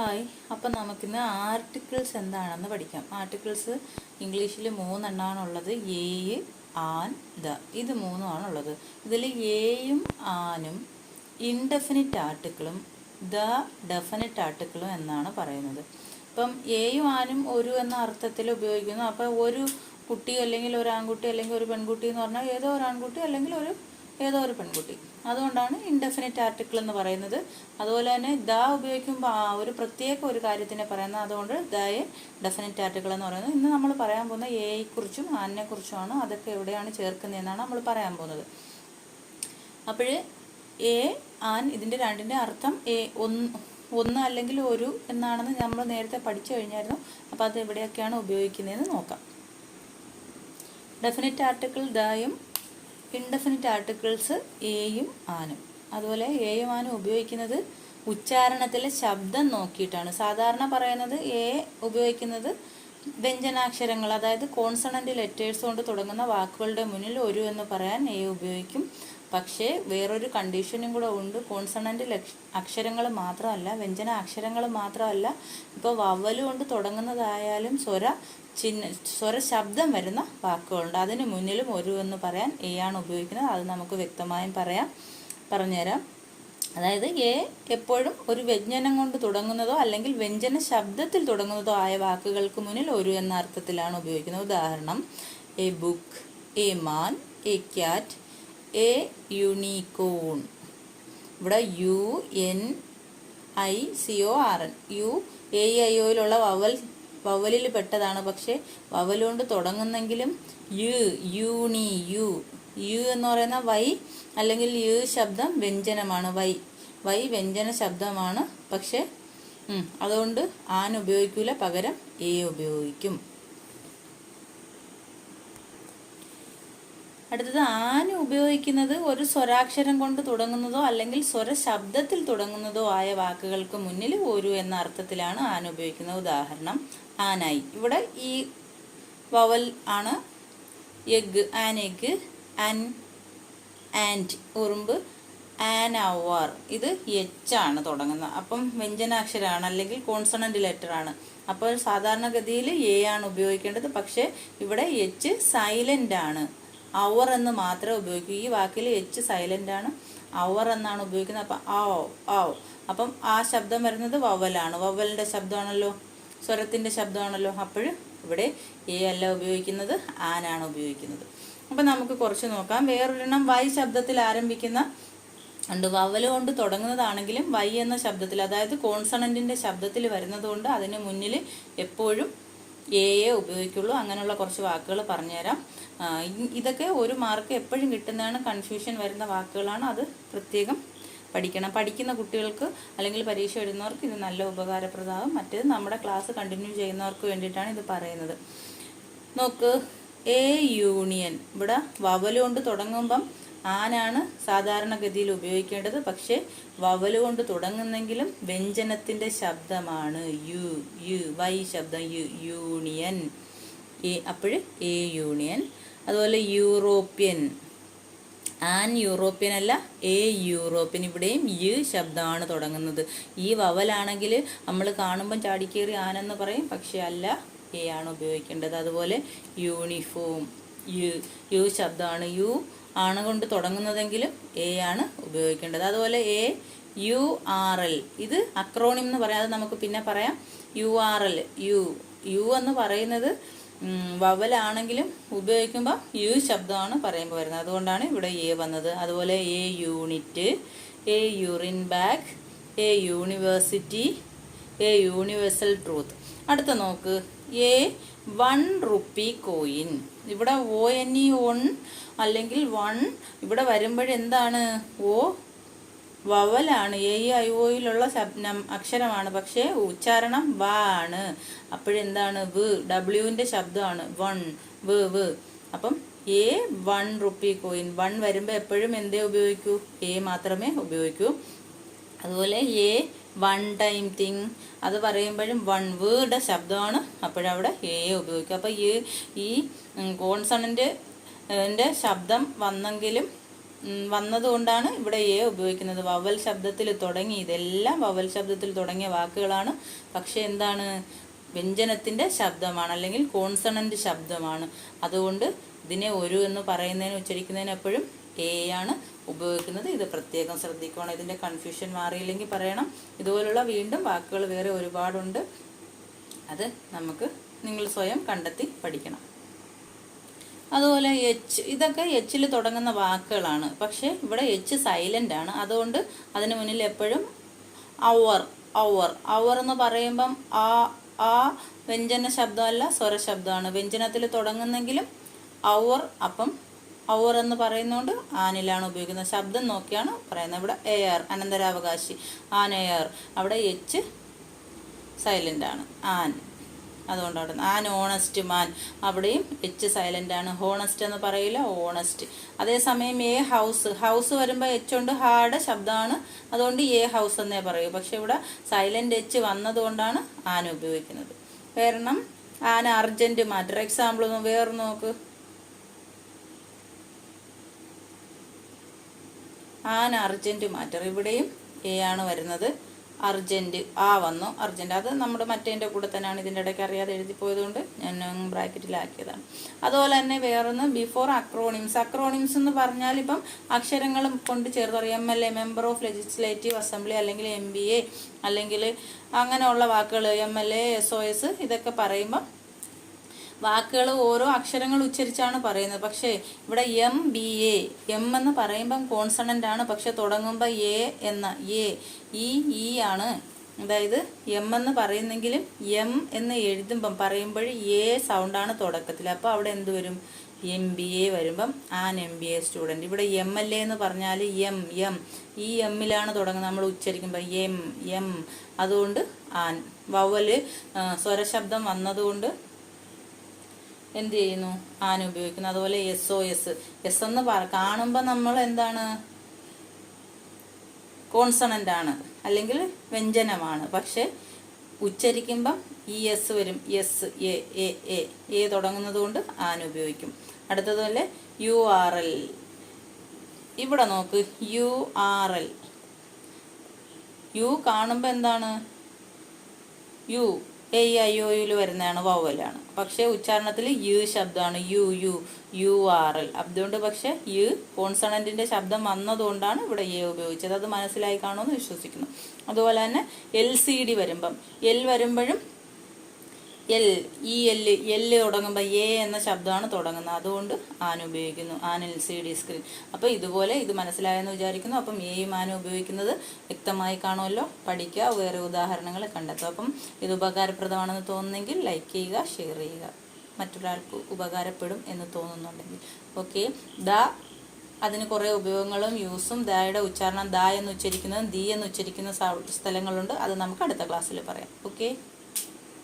Hi. അപ്പം നമുക്കിന്ന് articles എന്താണെന്ന് പഠിക്കാം. ആർട്ടിക്കിൾസ് ഇംഗ്ലീഷിൽ മൂന്നെണ്ണമാണുള്ളത് ഏയ് ആൻ ദ ഇത് മൂന്നുമാണുള്ളത്. ഇതിൽ ഏയും ആനും ഇൻഡെഫിനിറ്റ് ആർട്ടിക്കിളും ദ ഡെഫിനിറ്റ് ആർട്ടിക്കിളും എന്നാണ് പറയുന്നത്. ഇപ്പം ഏയും ആനും ഒരു എന്ന അർത്ഥത്തിൽ ഉപയോഗിക്കുന്നു. അപ്പോൾ ഒരു കുട്ടി അല്ലെങ്കിൽ ഒരു ആൺകുട്ടി അല്ലെങ്കിൽ ഒരു പെൺകുട്ടി എന്ന് പറഞ്ഞാൽ ഏതോ ഒരു ആൺകുട്ടി അല്ലെങ്കിൽ ഒരു ഏതോ ഒരു പെൺകുട്ടി. അതുകൊണ്ടാണ് ഇൻഡെഫിനിറ്റ് ആർട്ടിക്കിൾ എന്ന് പറയുന്നത്. അതുപോലെ തന്നെ ദ ഉപയോഗിക്കുമ്പോൾ ആ ഒരു പ്രത്യേക ഒരു കാര്യത്തിനെ പറയുന്നത് അതുകൊണ്ട് ദയെ ഡെഫിനിറ്റ് ആർട്ടിക്കിൾ എന്ന് പറയുന്നത്. ഇന്ന് നമ്മൾ പറയാൻ പോകുന്ന എയെക്കുറിച്ചും ആനിനെക്കുറിച്ചുമാണ് അതൊക്കെ എവിടെയാണ് ചേർക്കുന്നതെന്നാണ് നമ്മൾ പറയാൻ പോകുന്നത്. അപ്പോൾ എ ആൻ ഇതിന്റെ രണ്ടിന്റെ അർത്ഥം എ ഒന്ന് ഒന്ന് അല്ലെങ്കിൽ ഒരു എന്നാണെന്ന് നമ്മൾ നേരത്തെ പഠിച്ചു കഴിഞ്ഞായിരുന്നു. അപ്പോൾ അത് എവിടെയൊക്കെയാണ് ഉപയോഗിക്കുന്നതെന്ന് നോക്കാം. ഡെഫിനറ്റ് ആർട്ടിക്കിൾ ദയും ഇൻഡെഫിനിറ്റ് ആർട്ടിക്കിൾസ് എയും ആനും. അതുപോലെ എയും ആനും ഉപയോഗിക്കുന്നത് ഉച്ചാരണത്തിലെ ശബ്ദം നോക്കിയിട്ടാണ്. സാധാരണ പറയുന്നത് എ ഉപയോഗിക്കുന്നത് വ്യഞ്ജനാക്ഷരങ്ങൾ അതായത് കോൺസണന്റ് ലെറ്റേഴ്സ് കൊണ്ട് തുടങ്ങുന്ന വാക്കുകളുടെ മുന്നിൽ ഒരു എന്ന് പറയാൻ എ ഉപയോഗിക്കും. പക്ഷേ വേറൊരു കണ്ടീഷനും കൂടെ ഉണ്ട്. കോൺസണന്റ് അക്ഷരങ്ങൾ മാത്രമല്ല വ്യഞ്ജന അക്ഷരങ്ങൾ മാത്രമല്ല ഇപ്പോൾ വവ്വൽ കൊണ്ട് തുടങ്ങുന്നതായാലും സ്വര ചിഹ്ന സ്വര ശബ്ദം വരുന്ന വാക്കുകളുണ്ട്. അതിന് മുന്നിലും ഒരു എന്ന് പറയാൻ എ ആണ് ഉപയോഗിക്കുന്നത്. അത് നമുക്ക് വ്യക്തമായും പറയാം. പറഞ്ഞുതരാം. അതായത് എ എപ്പോഴും ഒരു വ്യഞ്ജനം കൊണ്ട് തുടങ്ങുന്നതോ അല്ലെങ്കിൽ വ്യഞ്ജന ശബ്ദത്തിൽ തുടങ്ങുന്നതോ ആയ വാക്കുകൾക്ക് മുന്നിൽ ഒരു എന്ന അർത്ഥത്തിലാണ് ഉപയോഗിക്കുന്നത്. ഉദാഹരണം a book a man a cat a unicorn ഇവിടെ U N I C O R N U A I vowel vowel വവലിൽ പെട്ടതാണ്. പക്ഷേ വവലുകൊണ്ട് കൊണ്ട് തുടങ്ങുന്നെങ്കിലും യു യൂണി യു യു എന്ന് പറയുന്ന വൈ അല്ലെങ്കിൽ യു ശബ്ദം വ്യഞ്ജനമാണ്. വൈ വൈ വ്യഞ്ജന ശബ്ദമാണ്. പക്ഷേ അതുകൊണ്ട് ആൻ ഉപയോഗിക്കൂല പകരം എ ഉപയോഗിക്കും. അടുത്തത് ആന ഉപയോഗിക്കുന്നത് ഒരു സ്വരാക്ഷരം കൊണ്ട് തുടങ്ങുന്നതോ അല്ലെങ്കിൽ സ്വര ശബ്ദത്തിൽ തുടങ്ങുന്നതോ ആയ വാക്കുകൾക്ക് മുന്നിൽ ഒരു എന്ന അർത്ഥത്തിലാണ് ആന ഉപയോഗിക്കുന്നത് ഉദാഹരണം. ആനായി. ഇവിടെ ഈ വവൽ ആണ് egg an egg an and ഉറുമ്പ് ആൻ അവർ ഇത് എച്ച് ആണ് തുടങ്ങുന്നത്. അപ്പം വ്യഞ്ജനാക്ഷരമാണ് അല്ലെങ്കിൽ കോൺസണന്റ് ലെറ്റർ ആണ്. അപ്പോൾ സാധാരണഗതിയിൽ എ ആണ് ഉപയോഗിക്കേണ്ടത്. പക്ഷേ ഇവിടെ എച്ച് സൈലന്റ് ആണ്. അവർ എന്ന് മാത്രമേ ഉപയോഗിക്കൂ. ഈ വാക്കിൽ എച്ച് സൈലന്റ് ആണ്. അവർ എന്നാണ് ഉപയോഗിക്കുന്നത്. അപ്പം ആ ആ അപ്പം ആ ശബ്ദം വരുന്നത് വവലാണ് വവലിന്റെ ശബ്ദമാണല്ലോ. സ്വരത്തിന്റെ ശബ്ദമാണല്ലോ. അപ്പോൾ ഇവിടെ എ അല്ല ഉപയോഗിക്കുന്നത്. ആനാണ് ഉപയോഗിക്കുന്നത്. അപ്പം നമുക്ക് കുറച്ച് നോക്കാം. വേറൊരെണ്ണം വൈ ശബ്ദത്തിൽ ആരംഭിക്കുന്ന ഉണ്ട്. വവൽ കൊണ്ട് തുടങ്ങുന്നതാണെങ്കിലും വൈ എന്ന ശബ്ദത്തിൽ അതായത് കോൺസണന്റിന്റെ ശബ്ദത്തിൽ വരുന്നതുകൊണ്ട് അതിന് മുന്നിൽ എപ്പോഴും എയെ ഉപയോഗിക്കുള്ളൂ. അങ്ങനെയുള്ള കുറച്ച് വാക്കുകൾ പറഞ്ഞുതരാം. ഇതൊക്കെ ഒരു മാർക്ക് എപ്പോഴും കിട്ടുന്നതാണ് കൺഫ്യൂഷൻ വരുന്ന വാക്കുകളാണ്. അത് പ്രത്യേകം പഠിക്കണം. പഠിക്കുന്ന കുട്ടികൾക്ക് അല്ലെങ്കിൽ പരീക്ഷ എഴുതുന്നവർക്ക് ഇത് നല്ല ഉപകാരപ്രദമാകും. മറ്റേത് നമ്മുടെ ക്ലാസ് കണ്ടിന്യൂ ചെയ്യുന്നവർക്ക് വേണ്ടിയിട്ടാണ് ഇത് പറയുന്നത്. നോക്ക് എ യൂണിയൻ ഇവിടെ വവലുകൊണ്ട് തുടങ്ങുമ്പം ആനാണ് സാധാരണഗതിയിൽ ഉപയോഗിക്കേണ്ടത്. പക്ഷേ വവലുകൊണ്ട് തുടങ്ങുന്നെങ്കിലും വ്യഞ്ജനത്തിന്റെ ശബ്ദമാണ്. യു യു വൈ ശബ്ദം. U union. എ അപ്പോൾ എ യൂണിയൻ. അതുപോലെ യൂറോപ്യൻ. ആൻ യൂറോപ്യൻ അല്ല എ യൂറോപ്യൻ. ഇവിടെയും യു ശബ്ദമാണ് തുടങ്ങുന്നത്. ഈ വവലാണെങ്കിൽ നമ്മൾ കാണുമ്പം ചാടിക്കേറി ആനെന്ന് പറയും. പക്ഷേ അല്ല എ ആണ് ഉപയോഗിക്കേണ്ടത്. അതുപോലെ യൂണിഫോം. യു യു ശബ്ദമാണ്. യു ആണ് കൊണ്ട് തുടങ്ങുന്നതെങ്കിലും എ ആണ് ഉപയോഗിക്കേണ്ടത്. അതുപോലെ എ യു ആർ എൽ ഇത് അക്രോണിം എന്ന് പറയാതെ നമുക്ക് പിന്നെ പറയാം. U R L U U എന്ന് പറയുന്നത് വവലാണെങ്കിലും ഉപയോഗിക്കുമ്പോൾ യു ശബ്ദമാണ് പറയുമ്പോൾ വരുന്നത്. അതുകൊണ്ടാണ് ഇവിടെ എ വന്നത്. അതുപോലെ a unit a urine bag a university a universal truth അടുത്ത നോക്ക്. എ വൺ റുപ്പി കോയിൻ ഇവിടെ ഒ എൻ ഇ ഒൺ അല്ലെങ്കിൽ വൺ ഇവിടെ വരുമ്പോഴെന്താണ് ഓ വവലാണ് എ ഐ ഒയിലുള്ള ശബ്ദം അക്ഷരമാണ്. പക്ഷേ ഉച്ചാരണം വ ആണ്. അപ്പോഴെന്താണ്? വ് ഡബ്ല്യുവിന്റെ ശബ്ദമാണ്. വൺ വ് വ് അപ്പം a one rupee coin one വരുമ്പോൾ എപ്പോഴും എന്തേ ഉപയോഗിക്കൂ? എ മാത്രമേ ഉപയോഗിക്കൂ. അതുപോലെ എ വൺ ടൈം തിങ് അത് പറയുമ്പോഴും വൺ വേർഡ് ശബ്ദമാണ് അപ്പോഴവിടെ എ ഉപയോഗിക്കും അപ്പോൾ ഈ ഈ കോൺസണന്റ് ന്റെ ശബ്ദം വന്നെങ്കിലും വന്നതുകൊണ്ടാണ് ഇവിടെ എ ഉപയോഗിക്കുന്നത്. വവൽ ശബ്ദത്തിൽ തുടങ്ങി. ഇതെല്ലാം വവൽ ശബ്ദത്തിൽ തുടങ്ങിയ വാക്കുകളാണ്. പക്ഷേ എന്താണ്? വ്യഞ്ജനത്തിന്റെ ശബ്ദമാണ് അല്ലെങ്കിൽ കോൺസണന്റ് ശബ്ദമാണ്. അതുകൊണ്ട് ഇതിനെ ഒരു എന്ന് പറയുന്നതിന് ഉച്ചരിക്കുന്നതിന് എപ്പോഴും എ ആണ്. ഉപയോഗിക്കുന്നത്. ഇത് പ്രത്യേകം ശ്രദ്ധിക്കണം ഇതിന്റെ കൺഫ്യൂഷൻ മാറിയില്ലെങ്കിൽ പറയണം. ഇതുപോലുള്ള വീണ്ടും വാക്കുകൾ വേറെ ഒരുപാടുണ്ട്. അത് നമുക്ക് നിങ്ങൾ സ്വയം കണ്ടെത്തി പഠിക്കണം. അതുപോലെ എച്ച് ഇതൊക്കെ എച്ചിൽ തുടങ്ങുന്ന വാക്കുകളാണ്. പക്ഷേ ഇവിടെ എച്ച് സൈലന്റ് ആണ്. അതുകൊണ്ട് അതിന് മുന്നിൽ എപ്പോഴും അവർ അവർ അവർ എന്ന് പറയുമ്പം ആ ആ വ്യഞ്ജന ശബ്ദമല്ല സ്വര ശബ്ദമാണ്. വ്യഞ്ജനത്തിൽ തുടങ്ങുന്നെങ്കിലും അവർ അപ്പം അവർ എന്ന് പറയുന്നതുകൊണ്ട് ആനിലാണ് ഉപയോഗിക്കുന്നത്. ശബ്ദം നോക്കിയാണ് പറയുന്നത്. ഇവിടെ എയർ അനന്തരാവകാശി ആൻ എയർ. അവിടെ എച്ച് സൈലന്റ് ആണ്. ആൻ. അതുകൊണ്ടാണ് ആൻ ഓണസ്റ്റ് മാൻ. അവിടെയും എച്ച് സൈലന്റ് ആണ്. ഹോണസ്റ്റ് എന്ന് പറയില്ല ഓണസ്റ്റ്. അതേസമയം എ ഹൗസ്. ഹൗസ് വരുമ്പോൾ എച്ച് കൊണ്ട് ഹാർഡ് ശബ്ദമാണ്. അതുകൊണ്ട് എ ഹൗസ് എന്നേ പറയൂ. പക്ഷെ ഇവിടെ സൈലന്റ് എച്ച് വന്നതുകൊണ്ടാണ് ആൻ ഉപയോഗിക്കുന്നത്. കാരണം ആൻ അർജന്റ് മാറ്റർ. എക്സാമ്പിൾ ഒന്ന് വേറെ നോക്ക്. An urgent matter. ഇവിടെയും എ ആണ് വരുന്നത്. അർജന്റ് ആ വന്നു. അർജന്റ് അത് നമ്മുടെ മറ്റേന്റെ കൂടെ തന്നെയാണ് ഇതിന്റെ ഇടയ്ക്ക് അറിയാതെ എഴുതി പോയതുകൊണ്ട് ഞാൻ ബ്രാക്കറ്റിലാക്കിയതാണ് അതുപോലെ തന്നെ വേറൊന്ന് ബിഫോർ അക്രോണിംസ് അക്രോണിംസ് എന്ന് പറഞ്ഞാൽ ഇപ്പം അക്ഷരങ്ങൾ കൊണ്ട് ചേർത്ത് M L A member of legislative assembly അല്ലെങ്കിൽ എം ബി എ അല്ലെങ്കിൽ അങ്ങനെയുള്ള വാക്കുകൾ M L A S O S ഇതൊക്കെ പറയുമ്പം വാക്കുകൾ ഓരോ അക്ഷരങ്ങൾ ഉച്ചരിച്ചാണ് പറയുന്നത്. പക്ഷേ ഇവിടെ എം ബി എ എം എന്ന് പറയുമ്പം കോൺസണന്റ് ആണ്. പക്ഷെ തുടങ്ങുമ്പോൾ എ എന്ന എ ഇ ഇ ആണ്. അതായത് എം എന്ന് പറയുന്നെങ്കിലും എം എന്ന് എഴുതുമ്പം പറയുമ്പോൾ എ സൗണ്ടാണ് തുടക്കത്തിൽ. അപ്പോൾ അവിടെ എന്ത് വരും? എം ബി എ വരുമ്പം an M B A student ഇവിടെ എം എൽ എ എന്ന് പറഞ്ഞാൽ എം എം ഈ എമ്മിലാണ് തുടങ്ങുന്നത്. നമ്മൾ ഉച്ചരിക്കുമ്പോൾ എം എം അതുകൊണ്ട് ആൻ വവൽ സ്വരശബ്ദം വന്നതുകൊണ്ട് എന്ത് ചെയ്യുന്നു? ആന ഉപയോഗിക്കുന്നു. അതുപോലെ എസ് ഒ എസ് എസ് എന്ന് പറ കാണുമ്പോൾ നമ്മൾ എന്താണ്? കോൺസണന്റ് ആണ്. അല്ലെങ്കിൽ വ്യഞ്ജനമാണ്. പക്ഷെ ഉച്ചരിക്കുമ്പം ഇ എസ് വരും. S A A A A തുടങ്ങുന്നത് കൊണ്ട് ആന ഉപയോഗിക്കും. അടുത്തതുപോലെ യു ആർ എൽ ഇവിടെ നോക്ക്. യു ആർ എൽ യു കാണുമ്പോൾ എന്താണ്? യു എ ഐ ഒ യുയിൽ വരുന്നതാണ് വവലാണ് പക്ഷേ ഉച്ചാരണത്തിൽ യു ശബ്ദമാണ്. U U U R L. അതുകൊണ്ട് പക്ഷേ യു കോൺസണന്റിന്റെ ശബ്ദം വന്നതുകൊണ്ടാണ് ഇവിടെ എ ഉപയോഗിച്ചത്. അത് മനസ്സിലായി കാണുമെന്ന് വിശ്വസിക്കുന്നു. അതുപോലെ തന്നെ എൽ സി ഡി വരുമ്പം. എൽ വരുമ്പോഴും എൽ ഈ എല്ല് എല്ല് തുടങ്ങുമ്പോൾ എ എന്ന ശബ്ദമാണ് തുടങ്ങുന്നത്. അതുകൊണ്ട് ആൻ ഉപയോഗിക്കുന്നു. An L C D screen അപ്പോൾ ഇതുപോലെ ഇത് മനസ്സിലായെന്ന് വിചാരിക്കുന്നു. അപ്പം എയും ആനും ഉപയോഗിക്കുന്നത് വ്യക്തമായി കാണുമല്ലോ. പഠിക്കുക വേറെ ഉദാഹരണങ്ങൾ കണ്ടെത്തുക. അപ്പം ഇത് ഉപകാരപ്രദമാണെന്ന് തോന്നുന്നെങ്കിൽ ലൈക്ക് ചെയ്യുക ഷെയർ ചെയ്യുക. മറ്റൊരാൾക്ക് ഉപകാരപ്പെടും എന്ന് തോന്നുന്നുണ്ടെങ്കിൽ. ഓക്കെ ദ അതിന് കുറേ ഉപയോഗങ്ങളും യൂസും ദയുടെ ഉച്ചാരണം ദ എന്ന് ഉച്ചരിക്കുന്നതും ദി എന്ന് ഉച്ചരിക്കുന്ന സ്ഥലങ്ങളുണ്ട്. അത് നമുക്ക് അടുത്ത ക്ലാസ്സിൽ പറയാം. ഓക്കെ